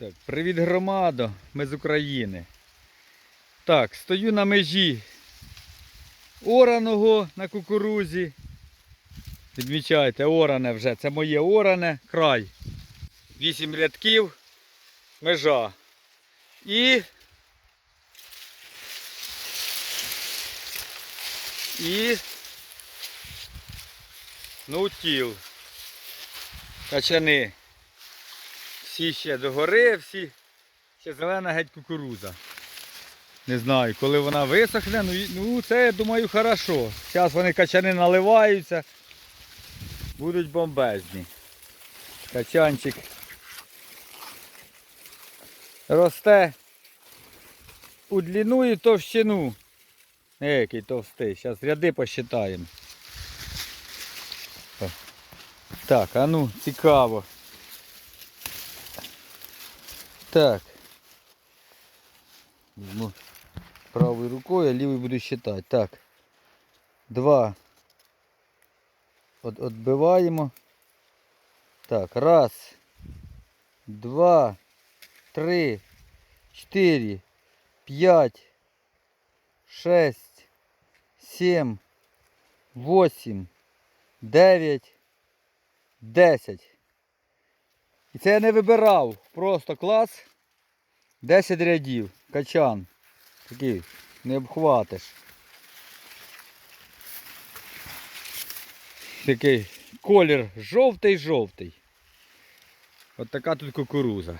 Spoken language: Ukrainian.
Так, привіт громадо, ми з України. Так, стою на межі ораного на кукурузі. Відмічайте, оране вже. Це моє оране, край. Вісім рядків, межа. І. І. Наутіл. Качани. Всі ще догори, всі ще зелена геть кукуруза. Не знаю, коли вона висохне, ну, ну це я думаю хорошо. Зараз вони качани наливаються, будуть бомбезні. Качанчик росте у длину і товщину. Е, Який товстий. Зараз ряди посчитаємо. Так, а ну, цікаво. Так. Візьму правою рукою, а лівою буду считати. Так. Два. От, отбиваємо. Так, раз. Два. Три. Чотири. П'ять. Шесть. Сім. Восім. Дев'ять. Десять. І це я не вибирав. Просто клас. 10 рядів. Качан. Такий не обхватиш. Такий колір жовтий-жовтий. От така тут кукуруза.